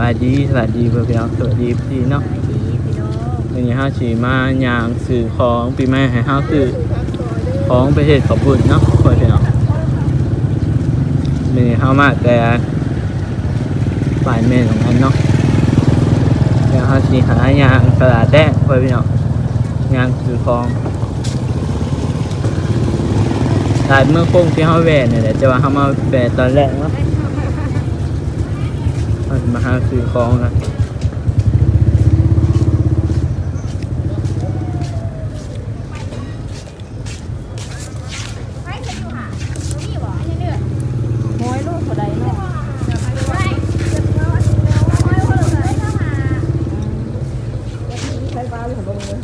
วัสดีสวัสดีเพื่อนพี่น้องสวัสดีพี่เนาะสวัสดีพี่น้องวันนี้เฮาสิมาย่างสื่อของปีใหม่ให้เฮาซื้อของไปเฮ็ดขอบคุญเนาะเพื่อนพี่น้องวันนี้เฮามาแต่ฝ่ายเมนของมันเนาะเดี๋ยวเฮาสิหาย่างตลาดแดงเพื่อนพี่น้องยางสื่อของตลาดเมื่อโค้งที่เฮาแวะนี่แหละแต่ว่าเฮามาแวะตอนแรกเนาะ มาหาซื้อของนะ มวยลูกคนใดเนาะใช้ฟ้าหรือของบ่เลย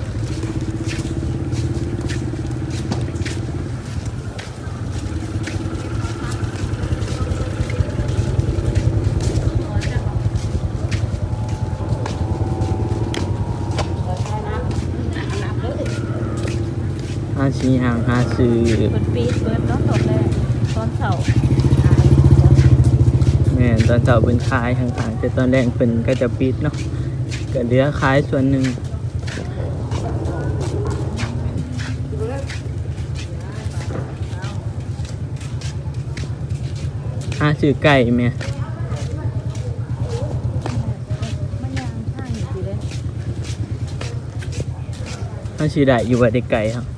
อันนับเลย หาชีหางหาซื้อเปิดปีดเปิดเนาะตอนแรกตอนเสาร์แม่นตอนเช้าเป็นขายทางๆแต่ตอนแรกเป็นก็จะปิดเนาะก็เหลือขายส่วนหนึ่งหาซื้อไก่แม่มันยังข้างอยู่สิเลยหาซื้อได้อยู่ว่าได้ไก่ครับ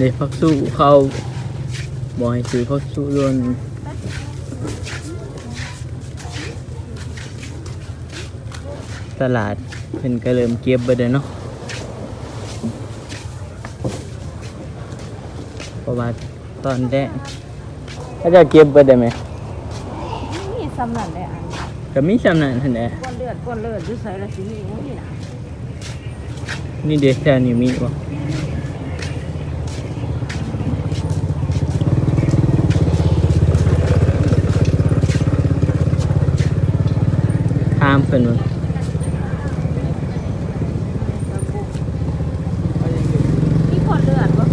เด็กพักสู้เขาบอกให้ซื้อพักสู้ล้วนตลาดเพิ่นก็เริ่มเก็บไปเลยเนาะเพราะว่าตอนแรกเขาจะเก็บไปได้ไหมนี่สำนันเลยอะก็มีสำนักนั่นแหละก้อนเลือดก้อนเลือดอยู่ใส่ละสิมีโอ้ยนะนี่เด็กแถวนี้มีบ่ามเพิ่นว่ามีก้อนเลือดปะ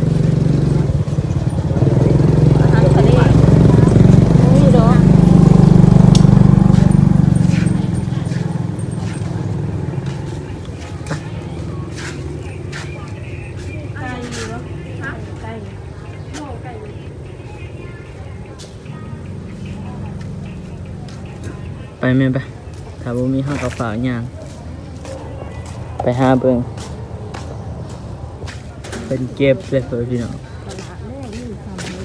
อาหารทะเลโอ้ยดอกไก่เหรอฮะไก่โม่ไก่ไปแม่ไป ถ้าบ่มีเฮาก็ฝาอย่าง ไปหาเบิ่งเป็นเก็บเลยเพิ่นพี่น้อง ตลาดแรกนี่ทำเล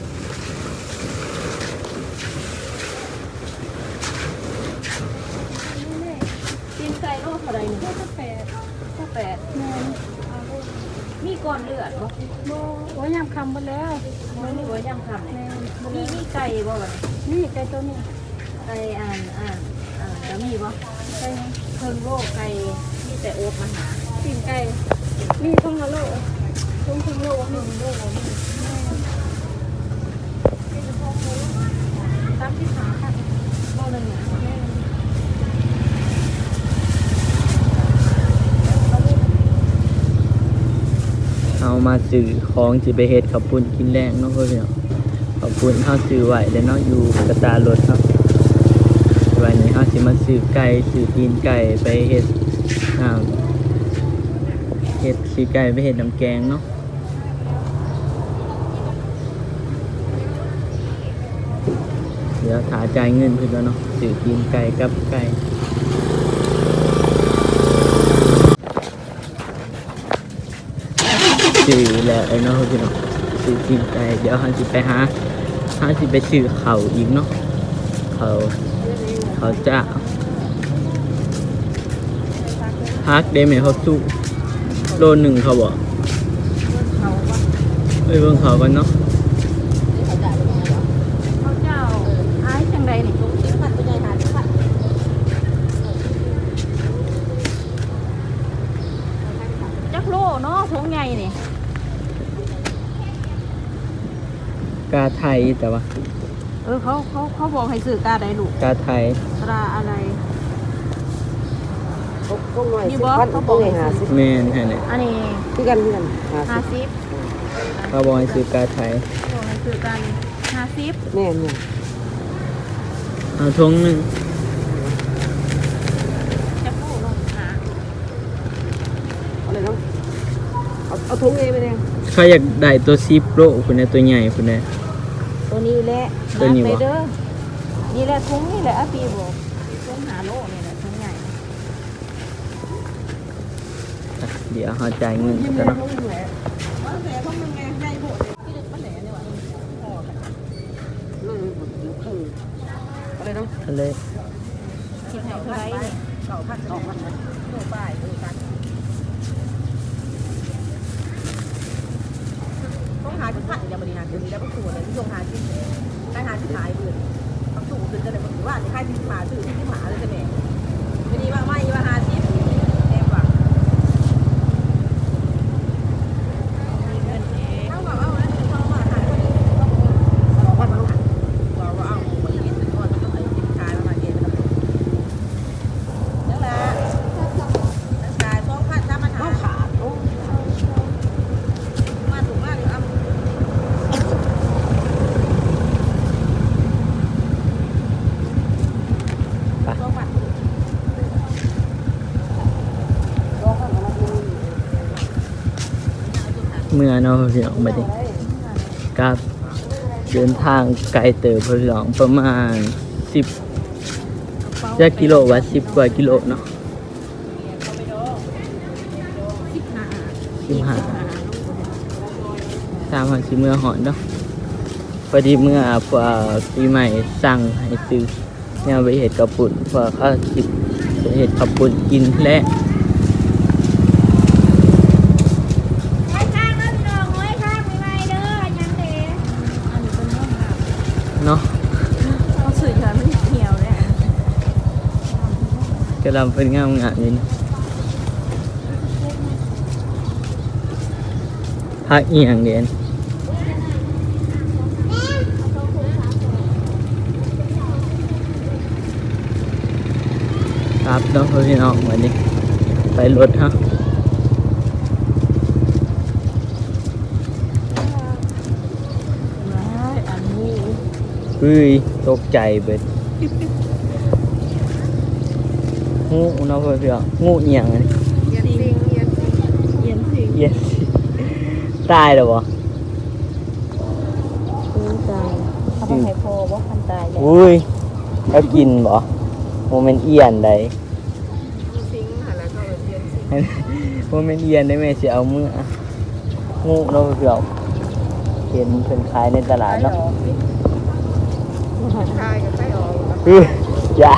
ยตีนไก่โลเท่าไรหนึ่งก็แปดก็แปดมีก้อนเลือดบ่ โบว่ายามคำหมดแล้ว มันมีบ่ย่ำคำเนี่ยมีมีไก่บ่แบบ นี่ไก่ตัวนี้ ไก่อ่านอ่านอ่านแล้วมีบ่ไก่เพิ่งโลไก่มีแต่โอ๊ตมาหาปิ่งไก่มีทงละโลทงทงโลหนึ่งโลนี่ตามที่ขาค่ะโลหนึ่งอะแม่เอามาซื้อของสิไปเฮ็ดข้าวปุ้นกินแรงเนาะเพิ่นพี่น้องข้าวปุ้นเฮาซื้อไหว้แล้วเนาะอยู่กระตารถครับ สิมาซื้อไก่ซื้อตีนไก่ไปเฮ็ดน้ำเฮ็ดซื้อไก่ไปเฮ็ดน้ำแกงเนาะเดี๋ยวถาจ่ายเงินเพื่อนแล้วเนาะซื้อกินไก่กับไก่ซื้อแล้วไอ้เนาะพี่น้องซื้อกินไก่เดี๋ยวฮันสิไปหาฮันสิไปซื้อเขาอีกเนาะเขา เขาวจะพักได้ไหมเขาสู้โลหนึ่งเขาบอกเขาว่าไปเบิ่งเขากันเนาะเขาเจ้าอายจังใดนี่ทุกชิ้นผัดไปใหญ่หาทุกผัดจักโลเนาะทงใหญ่นี่กาไทยแต่ว่า เออเขาเขาเขาบอกให้ซื้อกาได้ลูกกาไทยตราอะไร พวกหน่อยนี่สิบ่พันเขาพบอวกกให้ไงหาซื้สิอแมนแค่นี้อันนี้คือกันคือกันหาห้าสิสิบเขาบอกให้ซื้อกาไทยบอกให้ซื้อกันห้าสิบแม่เนี่ยเอาทงหนึ่งจะพูดลงหาเอาเลยเนาะเอาเอาถุงเองไปเลยเขาอยากได้ตัวซิปโลคุณเนี่ยตัวใหญ่คุณเนี่ย ตัวนี้แหละตัวนี้วะนับไปเด้อนี่แหละทุงนี่แหละอาปีบอกทุงหาโลนี่แหละทุงใหญ่อะเดี๋ยวเขาจ่ายเงินกันเนาะอืมเอาเลยเนาะทะเลคิดให้เท่าไหรนี่เก่าพัดออกมาตัวป้ายตัวกันต้อง หาที่พัดอย่าบริหารตัวนี้แล้วก็ตัวเลยที่ลงหาที่ได้หาที่ขายอื่นประสูงขึ้นจะได้บอกว่าในค่ายที่มาซื้อที่หมาเลยจะแม่ไม่ดีว่าไม่ว่าหาที่แน่กว่า มีเงินเอง เอาเอาแล้วเขามาหาคนนี้บอกว่ามันว่าว่าเอาคนนี้เป็นตัวต้องไปกินขายมาเย็นครับนั่นแหละนั่นขายสองพันสามพันห้าขาดโอ้มาถูกมากเลยอะ ไป สองพันสองพันเอามาดู เมื่อเนาะพี่น้องไปดิกับเดินทางไกลเติบพี่น้องประมาณสิบจะกิโลวัดสิบกว่ากิโลเนาะสิบห้าสิบห้าตามหาสิเมื่อหอนเนาะพอดีเมื่อพอปีใหม่สั่งให้ซื้อเนี่ยไปเห็ดกระปุ่นพอเขาสิไปเห็ดกระปุ่นกินและ ไว้ข้างแล้วพี่น้องไว้ข้างไม่ไหวเด้อยังเด้ อันนี้เป็นเรื่องแบบ เนาะ เอาสื่อฉันมันเหี่ยวเลยอะ กำลังเป็นงามงามๆอยู่นี่พักเอียงเด่นครับน้องพี่น้องวันนี้ ไปรถฮะว้ายอันนี้เฮ้ยตกใจเบิด งูเนาะพี่น้องงูเอียงอันนี้เย็นจริงเย็นจริงเย็นสิเย็นสิตายแล้วบ่ซื้อใจเอาไปให้พอว่าคันตายเลยอุ้ยแล้วกินบ่โมเมนเอียนใดซิงอะไรก็เย็นซิงโมเมนเอียนได้แม่สิเอามืออะงูเนาะพี่น้องเห็นเพิ่นขายในตลาดเนาะใช่กับไส้ออกเฮ้ยอย่า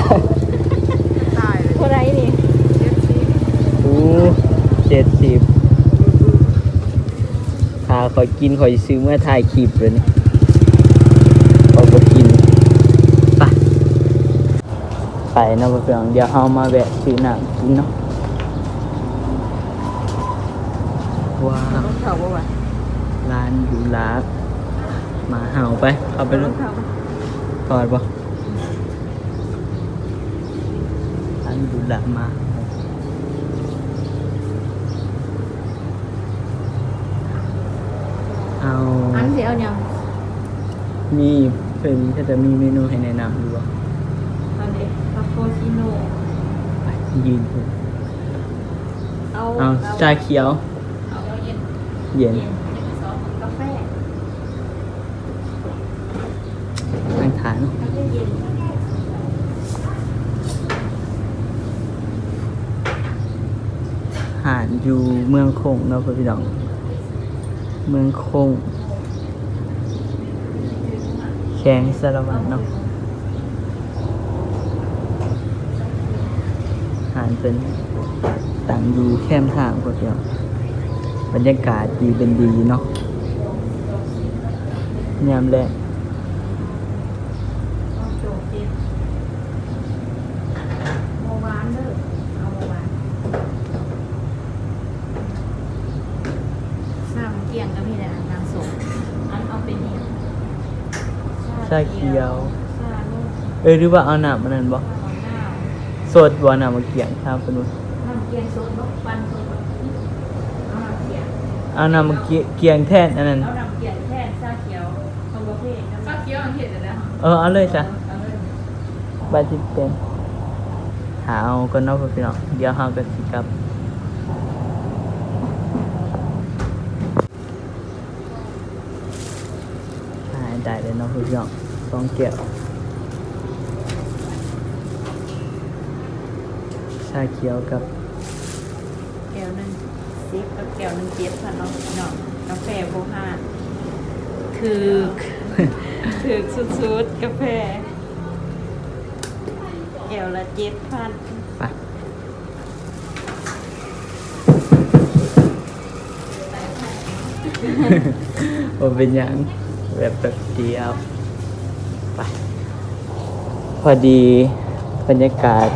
ตายเลย เท่า ไหรนี่เย็นซิงอู้เจ็ดสิบถ้าคอยกินคอยซื้อเมื่อถ่ายคลิปเลยนี่คอยบ่กินไปไปเนาะพี่น้องเดี๋ยวเฮามาแวะซื้อน้ำกินเนาะว้าวต้องเข่าบ่วะร้านอยู่ลาหมาเห่าไปเข้าไปต้เลอยงเข่าถอดปะ ร้านอยู่ลามาเอาอันสิเอายังมีเพิ่นก็จะมีเมนูให้แนะนำอยู่บ่อันนี้คาโปชิโน่ไปยืนพุ่นเอาเอาชาเขียว เอาเย็นเย็น เย็นสองกาแฟ นั่งทานเนาะ กาแฟเย็น หาน อยู่เมืองคงเนาะพี่น้อง เมืองคงแข้งสารวัตรเนาะหานเป็นต่างอยู่แคมทางพวกเดียวบรรยากาศดีเป็นดีเนาะยามแรก เอาโจกเย็นโมหวานเด้อเอาโมหวานน้ำเกี่ยงกับพี่แหละน้ำส้มอันเอาเป็นเนี่ย ชาเขียวชาลูกเอ้ยหรือว่าเอาหนามมันนั่นบ่ชามะนาวสดบ่หนามมาเกี่ยงครับเป็นว่าน้ำเกียงสดบ่ปันสดบ่เอาน้ำเกียงเเอานำมาเกียเกียงแท่นอันนั้นเอานำเกียนแทนชาเขียวคอมโบเฟ่ชาเขียวอันเห็นแล้วเออเอาเลยจ้ะเอาเลยบาดจิเป็นหาเอาก็นอกพี่น้องเดี๋ยวเฮาก็สิกลับ หายได้เลยเนาะพี่น้องสองแก้วชาเขียวกับแก้วหนึงซิปกับแก้วหนึงเจ็ดพันเนาะเนาะกาแฟโบฮาคือคือสุดๆกาแฟแก้วละเจ็ดพันไปโอเป็นหยัง แบบแบบเดียวไปพอดีบรรยากาศ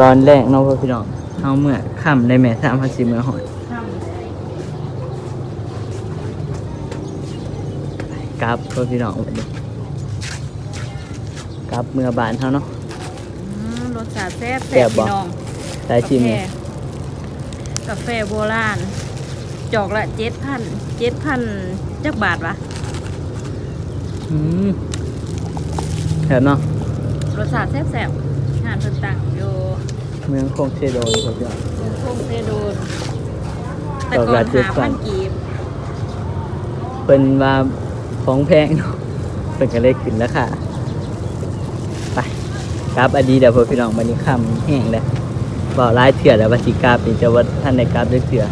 ตอนแรกเนาะพ่อพี่น้องเฮาเมื่อค่ำในแม่สามพันสี่เมื่อหอดทำเลยกลับพ่อพี่น้องวันนี้กลับเมื่อบานเท่าเนาะอืมรสชาติแซ่บแซ่แซ่บบบ่พี่น้องสายชิมเนี่ยกาแฟโบราณ จอกละเจ็ดพันเจ็ดพันจักบาทวะ อืมเห็นเนาะรสชาติแซ่บๆงานเพิ่นตั้งอยู่เมืองคงเชโดนพ่อพี่น้องทุ่งเซโดนแต่จอกก่อละนเจ็ดหาพัพันนกีบเป็นว่าของแพงเนาะเป็นกันเลยขึ้นแล้วค่ะ ไปกราบอดีเดี๋ยวพอพี่น้องวันนี้ค่ำแห้งเลยบอกร้ายเถื่อแล้วว่าสิกราบนี่จะว่าท่านในกราบด้วยเถื่อ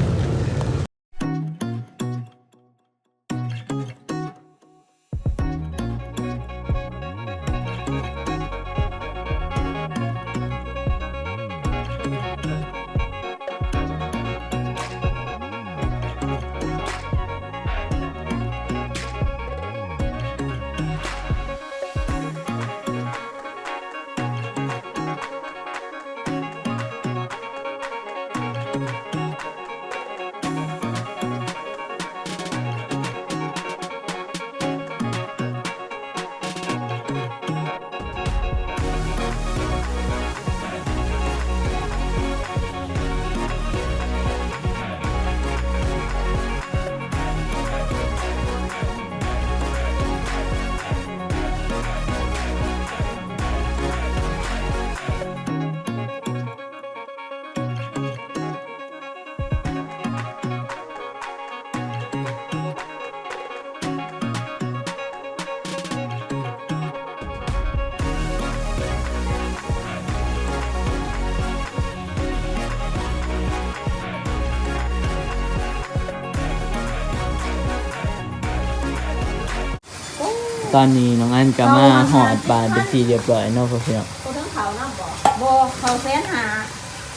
ตอนนี้น้องอันก็มาหอดบานเป็นทีเรียบร้อยเนาะพอพี่น้องคนทั้งเขาน้ำบ่โบเขาแสนหา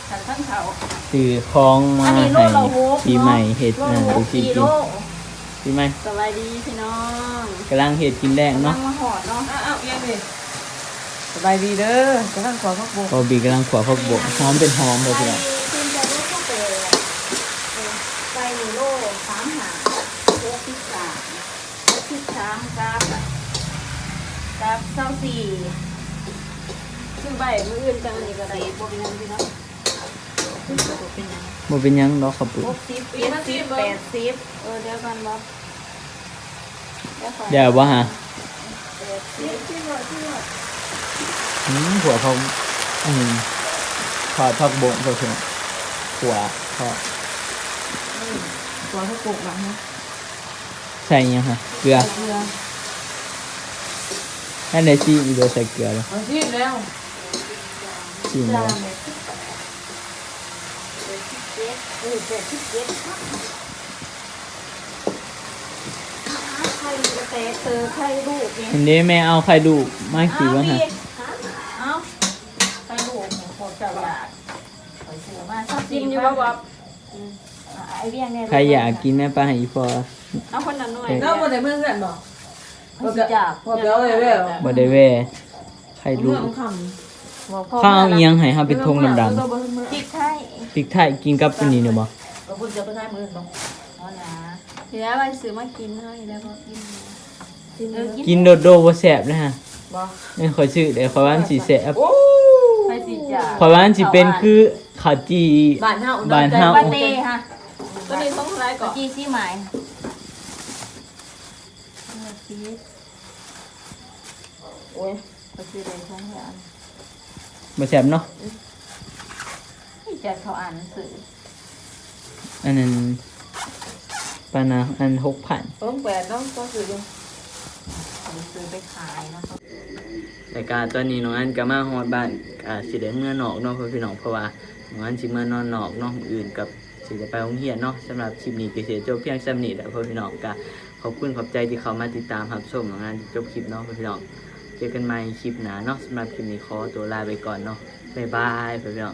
ขันทั้งเขาซื้อของมาอันนี้โลให้ละหกปีใหม่เห็ดโลนะละหดูกสิกิกิโลนปีใหม่สบายดีพี่น้องกำลังเห็ดกินแรกนั่เนาะงมาหอดเนาะอ้าวยังดิสบายดีเด้อกำลังขอพักบุกพอบีกำลังขวพักบกหอมเป็นหอมเลยพี่น้อง คุณจะรู้ข้าวเปลือกไก่โลสามหาหกสิบสามหกสิบสามกับ กับเก้าสี่ซึ่งใบมืออื่นจังนี่ก็ได้บ่เป็นหยังพี่น้องบ่เป็นหยังบ่เป็นหยังเนาะขับปุ๋ยหกสิบเจ็ดสิบแปดสิบเออเดี๋ยวกันบ่เดี๋ยวก่อนเดี๋ยวว่าฮะแปดสิบที่หมดที่หมดอืมหัวเขาอืมทอดพักบกเพื่อนหัวทอดตัวเขาปลูกหลังนะใส่ยังฮะเกลือเกลือ ให้ในซีอีโดใส่เกลือแล้วเอาที่แล้วซีมจาแล้วนเนี่ยเจ็ดเออเจ็ดสิบเจ็ดไข่กระแตเตอไข่ลูกเนี่ยทีนี้แม่เอาไข่ดูกมากี่ว่าฮะเอาไข่ลูกโคตรจะว่าไปซื้อมาชอบกินอยู่บ่บ่ไอเบี้ยงเนี่ยใครอยากกินแม่ปลาให้อีพอเอาคนละหน่อยแล้ววันไหนเมื่อเพื่อนบ่มั นสิจับพอเดี๋ยวเลยเว้ยบ่ได้แว่ไข่ดูเมื่อกคข้าวเอียงให้เฮาเป็นทงดำำพริกไทยๆพริกไทยกินกับอันนี้เนาะบ่เราพูดจะไปใช้มือบ่อ๋อนะทีแล้วไปซื้อมากินเนาะทีแล้วก็กินเออกินกินโดดโดบ่แซ่บนะฮะบ่นี่ค่อยซื้อเดี๋ยวค่อยว่ามันสิแซ่บโอ้ไปสิจับค่อยว่ามันสิเป็นคือข้าวจีบ้านเฮาบ้านเฮาปาเต้ฮะตัวนี้ต้องอะไรก่อน จีซี่หมายซีโอ้ ยก็คือเลยทั้งอย่างบ่แซ่บเนาะที่จะเขาอ่านหนังสืออันนั้นปานาอันหกพันต้องแปดต้องก็คือหนังสือไปขายเนาะแต่การตอนนี้น้องอันก็มาฮอดบ้านอ่าสิได้เมื่อนอกเนาะเพื่อนพี่น้องเพราะว่าน้องอันสิเมื่อนอนนอกเนาะมื้ออื่นกับสิจะไปโรงเรียนเนาะสำหรับคลิปนี้ก็สิจบเพียงซ้ำนี้แหละเพื่อนพี่น้องก็ขอบคุณขอบใจที่เขามาติดตามรับชมน้องอันจบคลิปเนาะเพื่อนพี่น้อง เจอกันใหม่คลิปหน้าเนาะสำหรับคลิปนี้ขอตัวลาไปก่อนเนาะบ๊ายบายเพื่อนพี่อง